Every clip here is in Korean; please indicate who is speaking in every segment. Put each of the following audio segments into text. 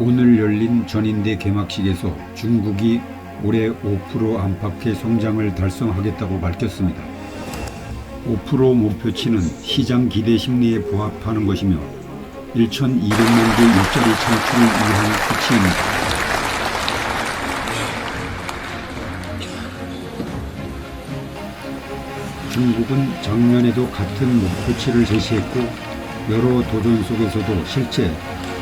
Speaker 1: 오늘 열린 전인대 개막식에서 중국이 올해 5% 안팎의 성장을 달성하겠다고 밝혔습니다. 5% 목표치는 시장 기대 심리에 부합하는 것이며 1,200만 개 일자리 창출을 위한 수치입니다. 중국은 작년에도 같은 목표치를 제시했고 여러 도전 속에서도 실제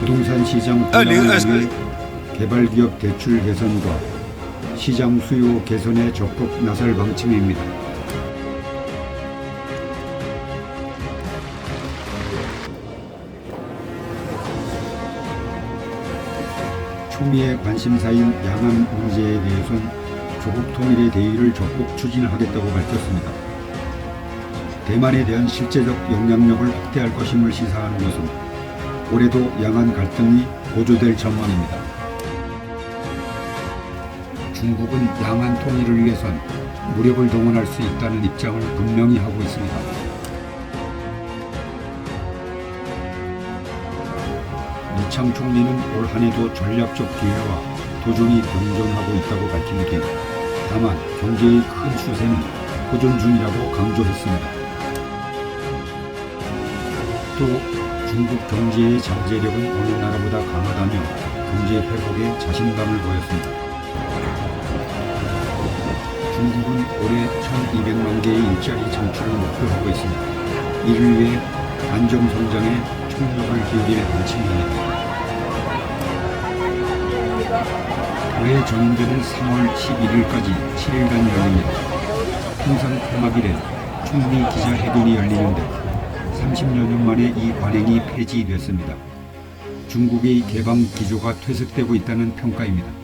Speaker 1: 부동산 시장
Speaker 2: 아, 네,
Speaker 1: 분양을 위해 개발기업 대출 개선과 시장 수요 개선에 적극 나설 방침입니다. 초미의 관심사인 양안 문제에 대해선 조국 통일의 대의를 적극 추진하겠다고 밝혔습니다. 대만에 대한 실제적 영향력을 확대할 것임을 시사하는 것은 올해도 양안 갈등이 고조될 전망입니다. 중국은 양안 통일을 위해선 무력을 동원할 수 있다는 입장을 분명히 하고 있습니다. 이창 총리는 올 한해도 전략적 기회와 도전이 병존하고 있다고 밝힌 뒤 다만 경제의 큰 추세는 호전 중이라고 강조했습니다. 또 중국 경제의 잠재력은 어느 나라보다 강하다며 경제 회복에 자신감을 보였습니다. 중국은 올해 1,200만 개의 일자리 창출을 목표하고 있습니다. 이를 위해 안정 성장에 총력을 기울일 방침입니다. 올해 전인대는 3월 11일까지 7일간 열립니다. 통상 폐막 이래 총리 기자회견이 열리는데 30여 년 만에 이 관행이 폐지됐습니다. 중국의 개방 기조가 퇴색되고 있다는 평가입니다.